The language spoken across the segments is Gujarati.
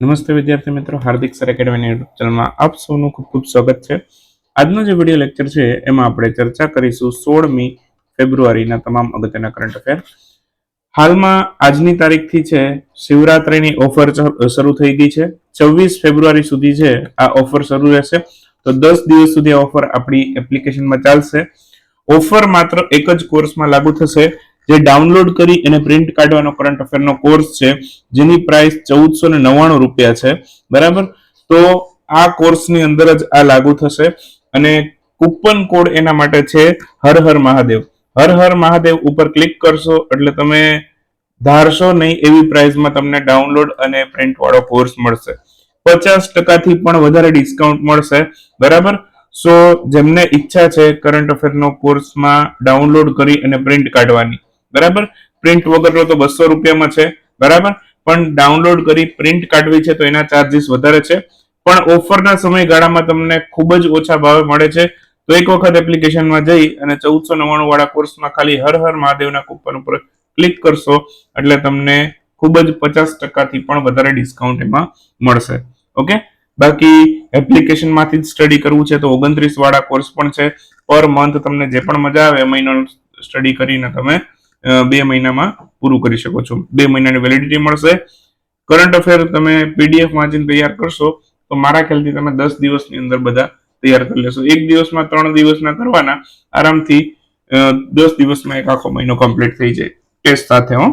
નમસ્તે વિદ્યાર્થી મિત્રો, હાર્દિક સર એકેડમીની યુટ્યુબ ચેનલમાં આપ સૌનું ખૂબ ખૂબ સ્વાગત છે. આજનો જે વીડિયો લેક્ચર છે, એમાં આપણે ચર્ચા કરીશું સોળમી ફેબ્રુઆરીના તમામ અગત્યના કરંટ અફેર હાલમાં આજની તારીખથી છે, શિવરાત્રીની ઓફર શરૂ થઈ ગઈ છે. છવ્વીસ ફેબ્રુઆરી સુધી છે, આ ઓફર શરૂ રહેશે. તો દસ દિવસ સુધી ઓફર આપણી એપ્લિકેશનમાં ચાલશે. ઓફર માત્ર એક જ કોર્સમાં લાગુ થશે. જે ડાઉનલોડ કરી અને પ્રિન્ટ કાઢવાનો કરંટ અફેરનો કોર્સ છે, જેની પ્રાઇસ ચૌદસો ને નવ્વાણું રૂપિયા છે. બરાબર? તો આ કોર્સની અંદર જ આ લાગુ થશે અને કૂપન કોડ એના માટે છે હર હર મહાદેવ. હર હર મહાદેવ ઉપર ક્લિક કરશો એટલે તમે ધારશો નહીં એવી પ્રાઇસમાં તમને ડાઉનલોડ અને પ્રિન્ટ વાળો કોર્સ મળશે. પચાસ ટકાથી પણ વધારે ડિસ્કાઉન્ટ મળશે. બરાબર? સો જેમને ઈચ્છા છે કરંટ અફેરનો કોર્સમાં ડાઉનલોડ કરી અને પ્રિન્ટ કાઢવાની બરાબર? પ્રિન્ટ વગરનો તો બસો રૂપિયામાં છે. બરાબર? પણ ડાઉનલોડ કરી પ્રિન્ટ કાઢવી છે તો એના ચાર્જીસ વધારે છે. પણ ઓફરના સમયગાળામાં તમને ખૂબ જ ઓછા ભાવે મળે છે. તો એક વખત એપ્લિકેશનમાં જઈ અને ચૌદસો નવ્વાણું વાળા કોર્સમાં ખાલી હર હર મહાદેવના કૂપન ઉપર ક્લિક કરશો એટલે તમને ખૂબ જ પચાસ ટકાથી પણ વધારે ડિસ્કાઉન્ટ એમાં મળશે. ઓકે? બાકી એપ્લિકેશનમાંથી જ સ્ટડી કરવું છે તો ઓગણત્રીસ વાળા કોર્સ પણ છે. પર મંથ તમને જે પણ મજા આવે એ મહિનો સ્ટડી કરીને તમે બે મહિનામાં પૂરું કરી શકો છો. બે મહિનાની વેલિડિટી મળશે. કરંટ અફેર તમે પીડીએફ વાંચીને તૈયાર કરશો, તો મારા ખ્યાલથી તમે દસ દિવસની અંદર બધા તૈયાર કરી લેશો. એક દિવસમાં ત્રણ દિવસના કરવાના, આરામથી દસ દિવસમાં એક આખો મહિનો કમ્પ્લીટ થઈ જાય. ટેસ્ટ સાથે, હો.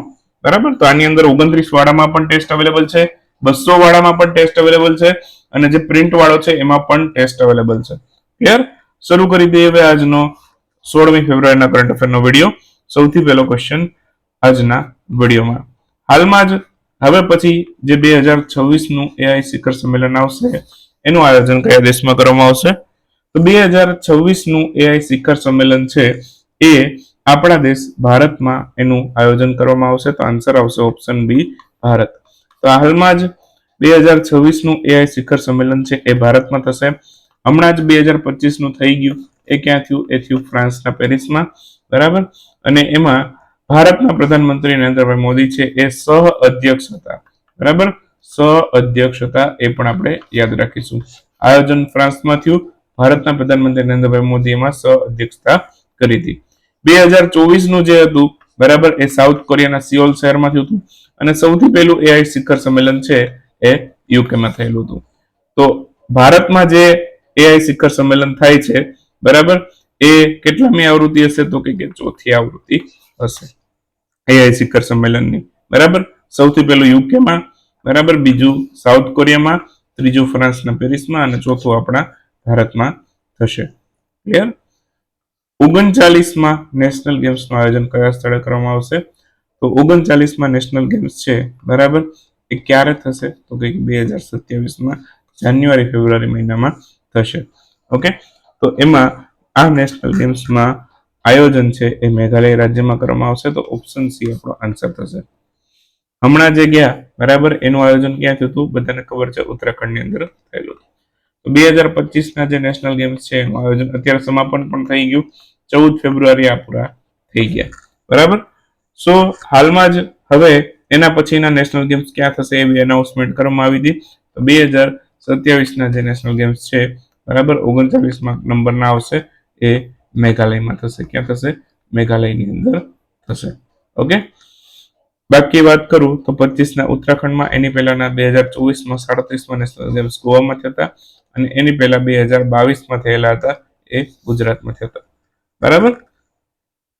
બરાબર? તો આની અંદર ઓગણત્રીસ વાળામાં પણ ટેસ્ટ અવેલેબલ છે, બસો વાળામાં પણ ટેસ્ટ અવેલેબલ છે, અને જે પ્રિન્ટ વાળો છે, એમાં પણ ટેસ્ટ અવેલેબલ છે. ક્લિયર શરૂ કરી દઈએ હવે આજનો સોળમી ફેબ્રુઆરીના કરંટ અફેરનો વીડિયો સૌથી પહેલો ક્વેશ્ચન આજના વિડીયોમાં. હાલમાં જ, હવે પછી જે બે હજાર છવ્વીસનું એઆઈ શિખર સંમેલન આવશે, એનું આયોજન કયા દેશમાં કરવામાં આવશે? તો બે હજાર છવ્વીસનું એઆઈ શિખર સંમેલન છે, એ આપણા દેશ ભારતમાં એનું આયોજન કરવામાં આવશે. તો આન્સર આવશે ઓપ્શન બી ભારત. તો હાલમાં જ બે હજાર છવ્વીસનું એઆઈ શિખર સંમેલન છે, એ ભારતમાં થશે. હમણાં જ બે હજાર પચીસનું થઈ ગયું, એ ક્યાં થયું? એ થયું ફ્રાન્સના પેરિસમાં. બરાબર? અને એમાં ભારતના પ્રધાનમંત્રી નરેન્દ્રભાઈ મોદી છે એ સહ અધ્યક્ષ હતા. બરાબર? સહ અધ્યક્ષ હતા એ પણ આપણે યાદ રાખીશું. આયોજન ફ્રાન્સમાં થયું. ભારતના પ્રધાનમંત્રી નરેન્દ્રભાઈ મોદી એમાં સહ અધ્યક્ષતા કરી હતી. બે હજાર ચોવીસનું જે હતું, બરાબર, એ સાઉથ કોરિયાના સિયોલ શહેરમાં થયું હતું. અને સૌથી પહેલું એઆઈ શિખર સંમેલન છે એ યુકેમાં થયેલું હતું. તો ભારતમાં જે એઆઈ શિખર સંમેલન થાય છે, બરાબર એ કેટલામી આવૃત્તિ હશે તો કે ચોથી આવૃત્તિ હશે. એઆઈ શિખર સંમેલનની. બરાબર? સૌથી પહેલું યુકેમાં. બરાબર? બીજું સાઉથ કોરિયામાં. ત્રીજું ફ્રાન્સના પેરિસમાં અને ચોથું આપણા ભારતમાં થશે. ક્લિયર ઓગણચાલીસમાં નેશનલ ગેમ્સનું આયોજન કયા સ્થળે કરવામાં આવશે? તો ઓગણચાલીસમાં નેશનલ ગેમ્સ છે. બરાબર? એ ક્યારે થશે? તો કે બે હજાર સત્યાવીસમાં જાન્યુઆરી ફેબ્રુઆરી મહિનામાં થશે. ઓકે તો એમાં આ નેશનલ ગેમ્સમાં આયોજન છે એ મેઘાલય રાજ્યમાં કરવામાં આવશે, તો ઓપ્શન સી આપણો આન્સર થશે. હમણાં જે ગયા, બરાબર? એનું આયોજન ક્યાં થયું હતું? બધાને ખબર છે, ઉત્તરાખંડની અંદર થયેલું તો બે હજાર પચીસના જે નેશનલ ગેમ્સ છે, એનું આયોજન અત્યારે સમાપન પણ થઈ ગયું. ચૌદ ફેબ્રુઆરી આ પૂરા થઈ ગયા. બરાબર? સો, હાલમાં જ હવે એના પછીના નેશનલ ગેમ્સ ક્યાં થશે એવી એનાઉન્સમેન્ટ કરવામાં આવી હતી. તો બે હજાર સત્યાવીસના જે નેશનલ ગેમ્સ છે, બરાબર? ઓગણચાલીસમાં નંબરના આવશે. એ મેઘાલયમાં થશે. ક્યાં થશે? મેઘાલયની અંદર થશે. ઓકે? બાકી વાત કરું તો પચીસના ઉત્તરાખંડમાં એની પહેલાના બે હજાર ચોવીસમાં સાડત્રીસમાં નેશનલ ગેમ્સ ગોવામાં થયા અને એની પહેલા બે હજાર બાવીસમાં થયેલા હતા એ ગુજરાતમાં થયા બરાબર?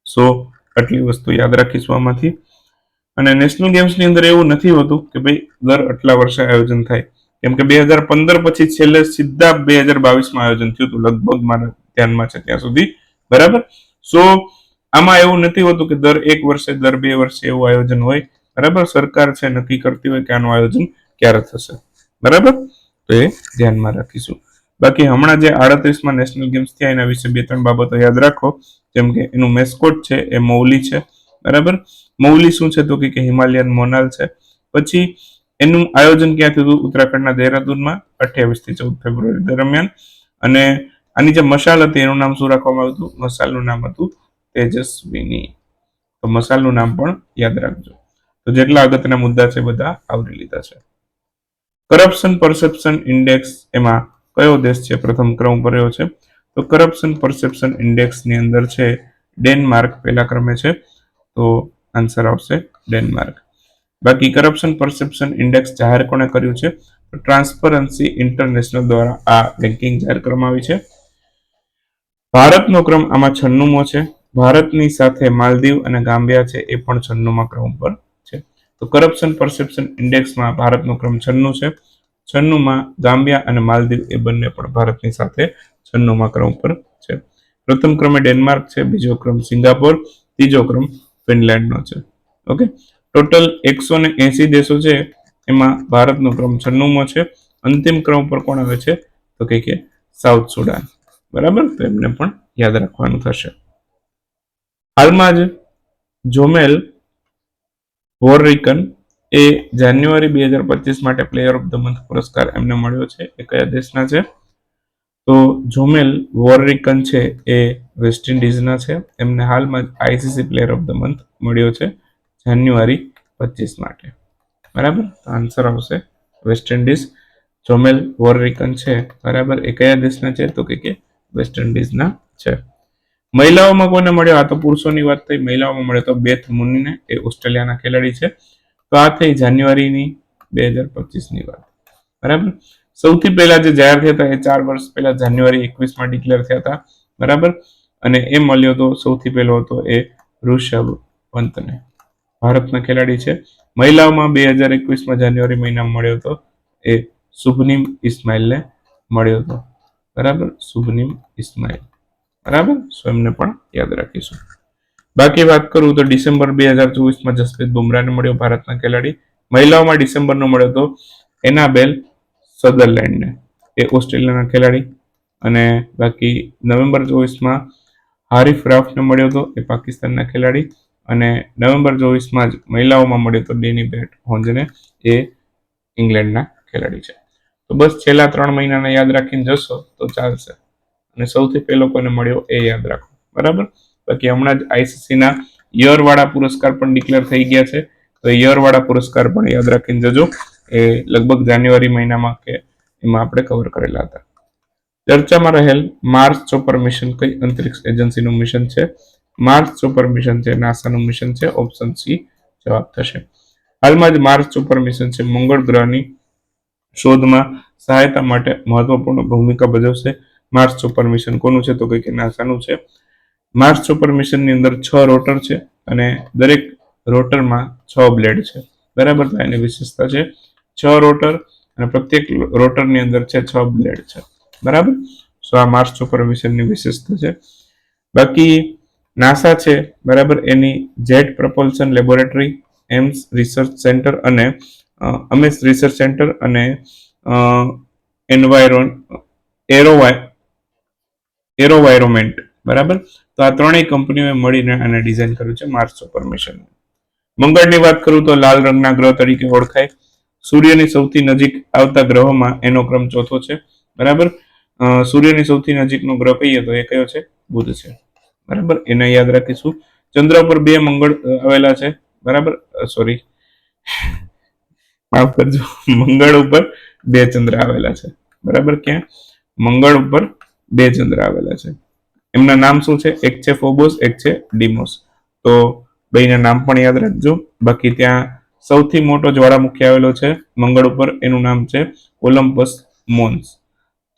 સો, આટલી વસ્તુ યાદ રાખીશું આમાંથી. અને નેશનલ ગેમ્સની અંદર એવું નથી હોતું કે ભાઈ દર આટલા વર્ષે આયોજન થાય. કેમ કે બે હજાર પંદર પછી છેલ્લે સીધા બે હજાર બાવીસમાં આયોજન થયું હતું, લગભગ મારા ધ્યાનમાં છે ત્યાં સુધી. બરાબર? સો આમાં એવું નથી હોતું કે દર એક વર્ષે, દર બે વર્ષે એવું આયોજન હોય. બરાબર? સરકાર છે, નક્કી કરતી હોય કે આનું આયોજન ક્યારે થશે. બરાબર? તો એ ધ્યાનમાં રાખીશું. બાકી હમણાં જે આડત્રીસમાં નેશનલ ગેમ્સ થયા, એના વિશે બે, ત્રણ બાબતો યાદ રાખો. જેમ કે એનું મેસ્કોટ છે, એ મૌલી છે. બરાબર? મૌલી શું છે તો કે હિમાલયન મોનાલ છે. પછી એનું આયોજન ક્યાં થયું? હતું ઉત્તરાખંડના દહેરાદૂનમાં અઠ્યાવીસથી ચૌદ ફેબ્રુઆરી દરમિયાન. અને આની જે મશાલ હતી એનું નામ શું રાખવામાં આવ્યું હતું? મસાલનું નામ હતું તેજસ્વીની. તો મસાલનું નામ પણ યાદ રાખજો. તો જેટલા અગત્યના મુદ્દા છે બધા આવરી લીધા છે. કરપ્શન પરસેપ્શન ઇન્ડેક્સ એમાં કયો દેશ છે? પ્રથમ ક્રમ પર છે. તો કરપ્શન પરસેપ્શન ઇન્ડેક્સની અંદર છે ડેનમાર્ક, પહેલા ક્રમે છે. તો આન્સર આવશે ડેનમાર્ક. બાકી કરપ્શન પરસેપ્શન ઇન્ડેક્સ જાહેર કોણે કર્યું છે? ટ્રાન્સપરન્સી ઇન્ટરનેશનલ દ્વારા આ રેન્કિંગ જાહેર કરવામાં આવી છે. ભારતનો ક્રમ આમાં છન્નુમો છે. ભારતની સાથે માલદીવ અને ગામ્બિયા છે એ પણ છન્નુમાં ક્રમ પર છે. તો કરપ્શન પરસેપ્શન ઇન્ડેક્સમાં ભારતનો ક્રમ છન્નું છે. છન્નુમાં ગામ્બિયા અને માલદીવ એ બંને પણ ભારતની સાથે છન્નુમાં ક્રમ પર છે. પ્રથમ ક્રમે ડેનમાર્ક છે, બીજો ક્રમ સિંગાપોર, ત્રીજો ક્રમ ફિનલેન્ડનો છે. ઓકે? ટોટલ એકસો ને એસી દેશો છે એમાં ભારતનો ક્રમ છન્નુમો છે. અંતિમ ક્રમ પર કોણ આવે છે? તો કે સાઉથ સુડાન. બરાબર? તો એમને પણ યાદ રાખવાનું થશે. હાલમાં જ જોમેલ વોરરિકન એ જાન્યુઆરી બે હજાર પચીસ માટે પ્લેયર ઓફ ધ મંથ પુરસ્કાર એમને મળ્યો છે. એ કયા દેશના છે? તો જોમેલ વોરરિકન છે એ વેસ્ટ ઇન્ડિઝના છે. એમને હાલમાં જ ICC player of the month મળ્યો છે જાન્યુઆરી પચીસ માટે. બરાબર? આન્સર આવશે વેસ્ટ ઇન્ડિઝ જોમેલ વોરરિકન છે. બરાબર? એ કયા દેશના છે? તો કે વેસ્ટ ઇન્ડિઝના છે. મહિલાઓમાં કોને મળ્યો? આ તો પુરુષોની વાત થઈ. મહિલાઓમાં મળ્યો તો બેથ મુનીને, એ ઓસ્ટ્રેલિયાના ખેલાડી છે. તો આ થઈ જાન્યુઆરીની બે હજાર પચીસની વાત. બરાબર? સૌથી પહેલા જે જાહેર થયા હતા, એ ચાર વર્ષ પહેલા જાન્યુઆરી એકવીસમાં ડિક્લેર થયા હતા. બરાબર? અને એ મળ્યો તો સૌથી પહેલો હતો એ ઋષભ પંતને. ભારતના ખેલાડી છે. મહિલાઓમાં બે હજાર એકવીસમાં જાન્યુઆરી મહિનામાં મળ્યો હતો એ શુભનીમ ઇસ્માઇલને મળ્યો હતો. બરાબર? શુભનીમ ઇસ્માઇલ. બરાબર? સો એમને પણ યાદ રાખીશું. બાકી વાત કરું તો ડિસેમ્બર બે હજાર ચોવીસમાં જસપ્રીત બુમરાને મળ્યો ભારતના ખેલાડી. મહિલાઓમાં ડિસેમ્બરનો મળ્યો હતો એનાબેલ સધરલેન્ડને, એ ઓસ્ટ્રેલિયાના ખેલાડી. અને બાકી નવેમ્બર ચોવીસમાં હારિફ રાફને મળ્યો હતો, એ પાકિસ્તાનના ખેલાડી. અને નવેમ્બર ચોવીસમાં જ મહિલાઓમાં મળ્યો હતો ડેની બેટ હોન્જને, એ ઇંગ્લેન્ડના ખેલાડી છે. તો બસ છેલ્લા ત્રણ મહિનાને યાદ રાખીને જશો તો ચાલશે. અને સૌથી પહેલો કોને મળ્યો એ યાદ રાખો. બરાબર? બાકી હમણાં જ આઈસીસીના યરવાળા પુરસ્કાર પણ ડિક્લેર થઈ ગયા છે. તો યર વાળા પુરસ્કાર પણ યાદ રાખીને જજો. એ લગભગ જાન્યુઆરી મહિનામાં કે એમાં આપણે કવર કરેલા હતા. ચર્ચામાં રહેલ માર્સ ચોપર મિશન કઈ અંતરિક્ષ એજન્સીનું મિશન છે? માર્સ ચોપર મિશન છે, નાસાનું મિશન છે, ઓપ્શન સી જવાબ થશે. હાલમાં જ માર્સ ચોપર મિશન છે, મંગળ ગ્રહની શોધમાં સહાયતા માટે મહત્વપૂર્ણ ભૂમિકા ભજવશે. માર્સ સુપર મિશન કોનું છે તો કે નાસાનું છે. માર્સ સુપર મિશનની અંદર છ રોટર છે અને દરેક રોટરમાં છ બ્લેડ છે. બરાબર તો એની વિશેષતા છે. છ રોટર અને પ્રત્યેક રોટરની અંદર છે છ બ્લેડ છે. બરાબર? સો આ માર્સ સુપર મિશનની વિશેષતા છે. બાકી નાસા છે, બરાબર? એની jet propulsion laboratory Ames research center અને અમેસ રિસર્ચ સેન્ટર અને એન્વાયરોન એરોવાય એરોવાયરોમેન્ટ બરાબર? તો આ ત્રણેય કંપનીઓએ મળીને આને ડિઝાઇન કર્યું છે માર્સ સુપર મંગળની વાત કરું તો લાલ રંગના ગ્રહ તરીકે ઓળખાય. સૂર્યની સૌથી નજીક આવતા ગ્રહોમાં એનો ક્રમ ચોથો છે, બરાબર? સૂર્યની સૌથી નજીકનો ગ્રહ કહીએ તો એ કયો છે? બુધ છે, બરાબર? એને યાદ રાખીશું. ચંદ્ર પર બે મંગળ આવેલા છે, બરાબર? સોરી માફ કરજો, મંગળ ઉપર બે ચંદ્ર આવેલા છે. બરાબર ક્યાં? મંગળ ઉપર બે ચંદ્ર આવેલા છે. એમના નામ શું છે? એક છે ફોબોસ, એક છે ડીમોસ. તો બેના નામ પણ યાદ રાખજો. બાકી ત્યાં સૌથી મોટો જ્વાળામુખી આવેલો છે, મંગળ ઉપર. એનું નામ છે ઓલમ્પસ મોન્સ.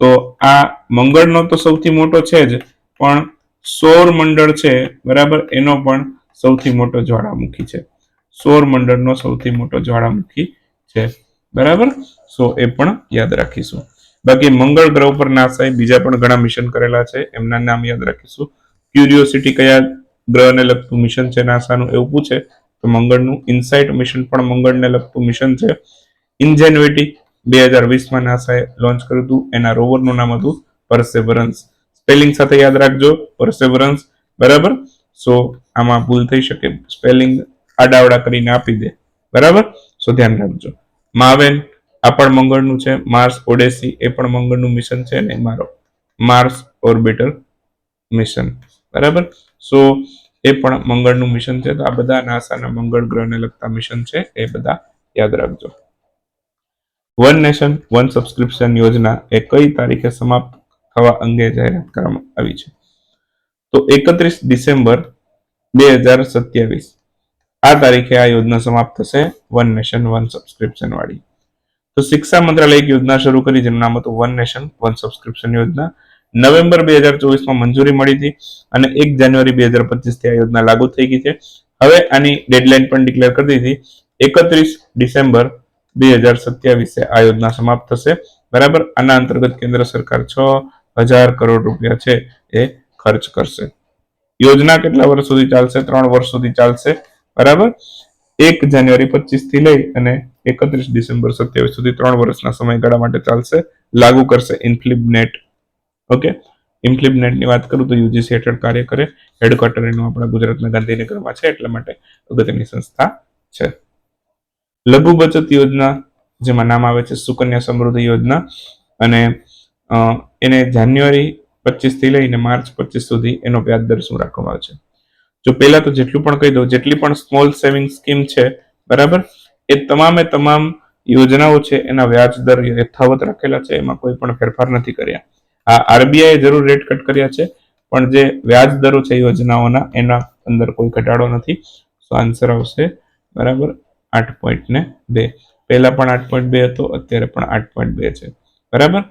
તો આ મંગળનો તો સૌથી મોટો છે જ, પણ સૌર મંડળ છે, બરાબર? એનો પણ સૌથી મોટો જ્વાળામુખી છે. સૌર મંડળનો સૌથી મોટો જ્વાળામુખી છે. બરાબર? સો એ પણ યાદ રાખીશું. બાકી મંગળ ગ્રહ પર નાસાએ બીજા પણ ઘણા મિશન કરેલા છે. એમના નામ યાદ રાખીશું. ક્યુરિયોસિટી કયા ગ્રહને લગતું મિશન છે? નાસાનું એવું પૂછે તો મંગળનું ઇનસાઇટ મિશન પણ મંગળને લગતું મિશન છે. ઇન્જેન્યુટી બે હજાર વીસમાં નાસાએ લોન્ચ કર્યું હતું. એના રોવરનું નામ હતું પરસેવરન્સ સ્પેલિંગ સાથે યાદ રાખજો. પરસેવરન્સ બરાબર? સો આમાં ભૂલ થઈ શકે. સ્પેલિંગ આડાવડા કરીને આપી દે. બરાબર? સો ધ્યાન રાખજો. માવેન આ પણ મંગળનું છે. માર્સ ઓડેસી, એ પણ મંગળનું મિશન છે ને મારો. Mars orbital mission. બરાબર? સો, એ પણ મંગળનું મિશન છે. તો આ બધા નાસાના મંગળ ગ્રહને લગતા મિશન છે. એ બધા યાદ રાખજો. વન નેશન, વન સબસ્ક્રિપ્શન યોજના એ કઈ તારીખે સમાપ્ત થવા અંગે જાહેરાત કરવામાં આવી છે? તો એકત્રીસ ડિસેમ્બર બે હજાર સત્યાવીસ. આ તારીખે આ યોજના સમાપ્ત થશે. વન નેશન વન સબસ્ક્રિપ્શન વાળી. તો શિક્ષા મંત્રાલય એક યોજના શરૂ કરી, જેનું નામ હતું વન નેશન વન સબસ્ક્રિપ્શન યોજના. નવેમ્બર બે હજાર ચોવીસમાં મંજૂરી મળી હતી અને એક જાન્યુઆરી બે હજાર પચીસથી આ યોજના લાગુ થઈ ગઈ છે. હવે આની ડેડલાઇન પણ ડિક્લેર કરી દીધી. એકત્રીસ ડિસેમ્બર બે હજાર સત્યાવીસે આ યોજના સમાપ્ત થશે. બરાબર? આના અંતર્ગત કેન્દ્ર સરકાર છ હજાર કરોડ રૂપિયા છે એ ખર્ચ કરશે. યોજના કેટલા વર્ષ સુધી ચાલશે? ત્રણ વર્ષ સુધી ચાલશે. બરાબર? એક જાન્યુઆરી પચીસથી લઈ અને એકત્રીસ ડિસેમ્બર સત્યાવીસ સુધી ત્રણ વર્ષના સમયગાળા માટે ચાલશે. લાગુ કરશે ઇન્ફ્લિબનેટ ઓકે ઇમ્પ્લિમેન્ટની વાત કરું તો યુજીસી હેઠળ કાર્ય કરે. હેડક્વાર્ટર એનું આપણા ગુજરાતના ગાંધીનગરમાં છે, એટલા માટે અગત્યની સંસ્થા છે. લઘુ બચત યોજના, જેમાં નામ આવે છે સુકન્યા સમૃદ્ધિ યોજના. અને એને જાન્યુઆરી પચીસથી લઈને માર્ચ પચીસ સુધી એનો વ્યાજ દર શું રાખવામાં આવે છે? જો પહેલા તો જેટલું પણ કહી દઉં, જેટલી પણ સ્મોલ સેવિંગ સ્કીમ છે, બરાબર? એ તમામે તમામ યોજનાઓ છે, એના વ્યાજ દર યથાવત રાખેલા છે, એમાં કોઈ પણ ફેરફાર નથી કર્યા. આ આરબીઆઈ જરૂર રેટ કટ કર્યા છે, પણ જે વ્યાજ દરો છે યોજનાઓના, એના અંદર કોઈ ઘટાડો નથી. સો આન્સર આવશે, બરાબર? આઠ પોઈન્ટ ને બે. પહેલા પણ આઠ પોઈન્ટ બે હતો, અત્યારે પણ આઠ પોઈન્ટ બે છે. બરાબર?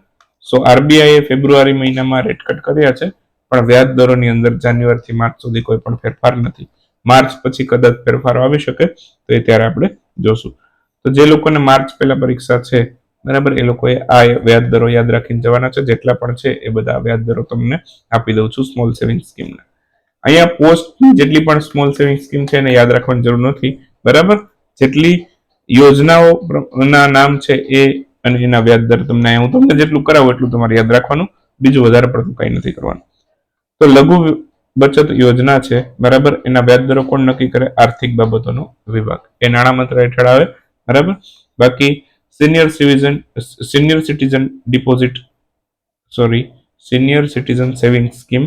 સો આરબીઆઈ ફેબ્રુઆરી મહિનામાં રેટ કટ કર્યા છે પણ વ્યાજ દરોની અંદર જાન્યુઆરીથી માર્ચ સુધી કોઈ પણ ફેરફાર નથી. માર્ચ પછી કદાચ ફેરફારો આવી શકે, તો એ ત્યારે આપણે જોશું. તો જે લોકોને માર્ચ પહેલા પરીક્ષા છે, બરાબર, એ લોકોએ આ વ્યાજ દરો યાદ રાખીને જવાના છે, જેટલા પણ છે એ બધા વ્યાજ દરો તમને આપી દઉં છું સ્મોલ સેવિંગ સ્કીમના અહીંયા પોસ્ટ જેટલી પણ સ્મોલ સેવિંગ સ્કીમ છે એને યાદ રાખવાની જરૂર નથી, બરાબર? જેટલી યોજનાઓ ના નામ છે એ અને એના વ્યાજ દર તમને હું તમને જેટલું કરાવું એટલું તમારે યાદ રાખવાનું, બીજું વધારે પડતું કંઈ નથી કરવાનું. તો લઘુ બચત યોજના છે, બરાબર? એના વ્યાજ દરો કોણ નક્કી કરે? આર્થિક બાબતોનો વિભાગ. એ નાણાં મંત્ર હેઠળ આવે, બરાબર? બાકી senior citizen senior citizen deposit sorry senior citizen saving scheme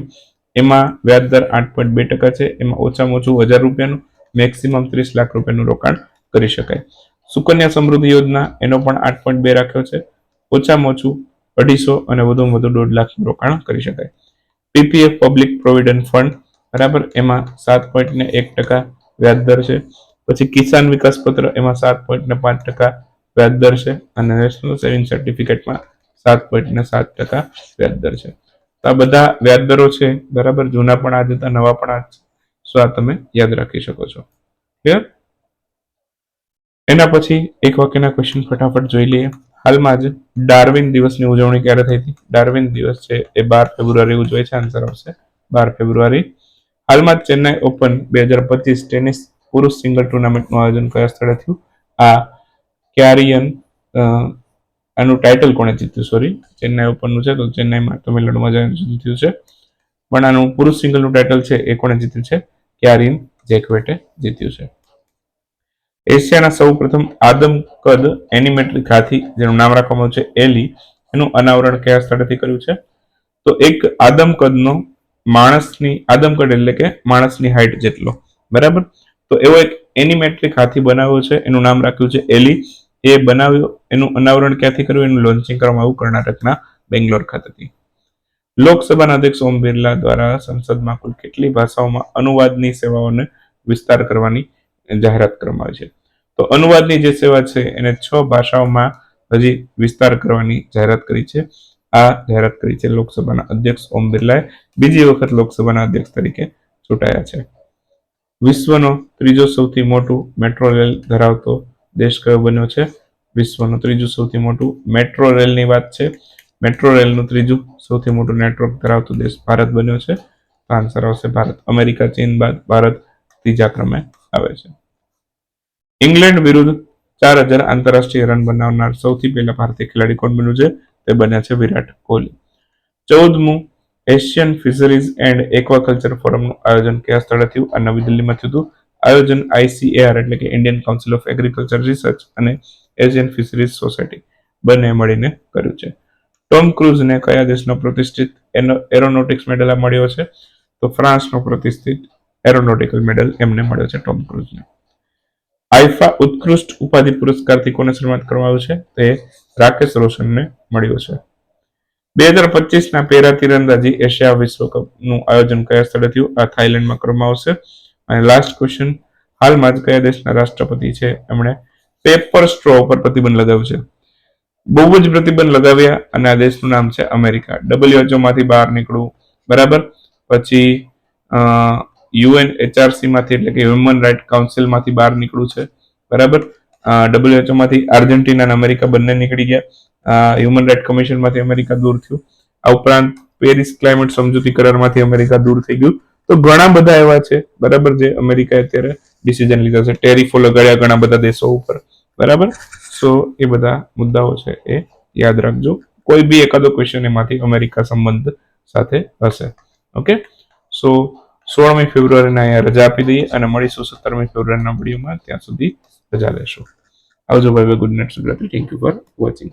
એમાં વ્યાજ દર આઠ પોઈન્ટ બે ટકા છે, એમાં ઓછામાં ઓછું હજાર રૂપિયાનું મેક્સિમમ ત્રીસ લાખ રૂપિયાનું રોકાણ કરી શકાય. સુકન્યા સમૃદ્ધિ યોજના, એનો પણ આઠ પોઈન્ટ બે રાખ્યો છે, ઓછામાં ઓછું અઢીસો અને વધુમાં વધુ દોઢ લાખનું રોકાણ કરી શકાય. પીપીએફ પબ્લિક પ્રોવિડન્ટ ફંડ, બરાબર? એમાં સાત પોઈન્ટ ને એક ટકા વ્યાજ દર છે. પછી કિસાન વિકાસ પત્ર, એમાં સાત પોઈન્ટ ને પાંચ ટકા વ્યાજ દર છે. અને નેશનલ સેવિંગ સર્ટિફિકેટમાં સાત પોઈન્ટ ને સાત ટકા વ્યાજ દર છે. તો આ બધા વ્યાજ દરો છે, બરાબર? જૂના પણ આ જતા નવા પણ આ. સો આ તમે યાદ રાખી શકો છો. ક્લિયર એના પછી એક વાક્યના ક્વેશ્ચન ફટાફટ જોઈ લઈએ. હાલમાં જ ડાર્વિન દિવસની ઉજવણી ક્યારે થઈ હતી? ડાર્વિન દિવસ છે એ બાર ફેબ્રુઆરી ઉજવાય છે, આન્સર આવશે. બાર ફેબ્રુઆરી. હાલમાં જ ચેન્નાઈ ઓપન બે હજાર પચીસ ટેનિસ પુરુષ સિંગલ ટુર્નામેન્ટનું આયોજન કયા સ્થળે થયું? આ ક્યારિયન આનું ટાઇટલ કોણે જીત્યું? સોરી ચેન્નાઈ ઓપનનું છે, તો ચેન્નાઈમાં તમિલનાડુમાં જઈને થયું છે. પણ આનું પુરુષ સિંગલનું ટાઇટલ છે એ કોણે જીત્યું છે? ક્યારિન જેકવેટે જીત્યું છે. એશિયાના સૌ પ્રથમ આદમકદ એનિમેટ્રિક હાથી જેનું નામ રાખવામાં છે એલી, એનું અનાવરણ કયા સ્થળેથી કર્યું છે? તો એક આદમકદનો માણસની આદમકદ એટલે કે માણસની હાઈટ જેટલો. બરાબર? તો એવો એક એનિમેટ્રિક હાથી બનાવ્યો છે, એનું નામ રાખ્યું છે એલી. એ બનાવ્યો, એનું અનાવરણ ક્યાંથી કર્યું? એનું લોન્ચિંગ કરવામાં આવ્યું કર્ણાટકના બેંગ્લોર ખાતેથી. લોકસભાના અધ્યક્ષ ઓમ બિરલા દ્વારા સંસદમાં કુલ કેટલી ભાષાઓમાં અનુવાદની સેવાઓને વિસ્તાર કરવાની જાહેરાત કરવામાં આવી છે? તો અનુવાદની જે સેવા છે, એને છ ભાષાઓમાં હજી વિસ્તાર કરવાની જાહેરાત કરી છે. આ જાહેરાત કરી છે લોકસભાના અધ્યક્ષ ઓમ બિરલાએ. બીજી વખત લોકસભાના અધ્યક્ષ તરીકે ચૂંટાયા છે. વિશ્વનો ત્રીજો સૌથી મોટું મેટ્રો રેલ ધરાવતો દેશ કયો બન્યો છે? વિશ્વનું ત્રીજું સૌથી મોટું મેટ્રો રેલની વાત છે. મેટ્રો રેલનું ત્રીજું સૌથી મોટું નેટવર્ક ધરાવતો દેશ ભારત બન્યો છે. આન્સર આવશે ભારત. અમેરિકા, ચીન બાદ ભારત ત્રીજા ક્રમે આવે છે. ઇંગ્લેન્ડ વિરુદ્ધ ચાર હજાર આંતરરાષ્ટ્રીય રન બનાવનાર સૌથી પહેલા ભારતીય ખેલાડી કોણ બન્યું છે? તે બન્યા છે વિરાટ કોહલી. ચૌદમું, એશિયન ફિશરીઝ એન્ડ એક્વાકલ્ચર ફોરમનું આયોજન કયા સ્થળે થયું? નવી દિલ્હીમાં થયું હતું. આયોજન આઈસીએઆર એટલે કે Indian council of agriculture research અને એશિયન ફિશરીઝ સોસાયટી બંને મળીને કર્યું છે. ટોમ ક્રુઝને કયા દેશનો પ્રતિષ્ઠિત એરોનોટિક્સ મેડલ મળ્યો છે? તો ફ્રાન્સનો પ્રતિષ્ઠિત એરોનોટિકલ મેડલ એમને મળ્યો છે ટોમ ક્રુઝને. આઈફા ઉત્કૃષ્ટ ઉપાધિ પુરસ્કારથી કોને સન્માનિત કરવામાં આવ્યું છે? તે રાકેશ રોશનને મળ્યો છે. બે હજાર પચીસના પેરા તીરંદાજી એશિયા વિશ્વ કપનું આયોજન કયા સ્થળે થયું? આ થાઇલેન્ડમાં કરવામાં આવશે. અને લાસ્ટ ક્વેશ્ચન હાલમાં જ કયા દેશના રાષ્ટ્રપતિ છે? એમણે પેપર સ્ટ્રો ઉપર પ્રતિબંધ લગાવ્યો છે. બહુ જ પ્રતિબંધ લગાવ્યા અને આ દેશનું નામ છે અમેરિકા. ડબલ્યુએચઓ માંથી બહાર નીકળવું. બરાબર? પછી યુએન એચઆરસી માંથી એટલે કે હ્યુમન રાઇટ કાઉન્સિલમાંથી બહાર નીકળવું છે. બરાબર? ડબલ્યુએચઓ માંથી આર્જેન્ટિના અને અમેરિકા બંને નીકળી ગયા. હ્યુમન રાઇટ કમિશનમાંથી અમેરિકા દૂર થયું. આ ઉપરાંત પેરિસ ક્લાઇમેટ સમજૂતી કરારમાંથી અમેરિકા દૂર થઈ ગયું. તો ઘણા બધા એવા છે, બરાબર, જે અમેરિકાએ અત્યારે ડિસિઝન લીધા છે. ટેરિફો લગાડ્યા ઘણા બધા દેશો ઉપર. બરાબર? સો એ બધા મુદ્દાઓ છે એ યાદ રાખજો. કોઈ બી એકાદો ક્વેશ્ચન એમાંથી અમેરિકા સંબંધ સાથે હશે. ઓકે સો સોળમી ફેબ્રુઆરીના અહીંયા રજા આપી દઈએ અને મળીશું સત્તરમી ફેબ્રુઆરીના વિડીયોમાં ત્યાં સુધી રજા લેશું. આવજો ભાઈ ગુડ નાઇટ સુબ્રતી થેન્ક યુ ફોર વોચિંગ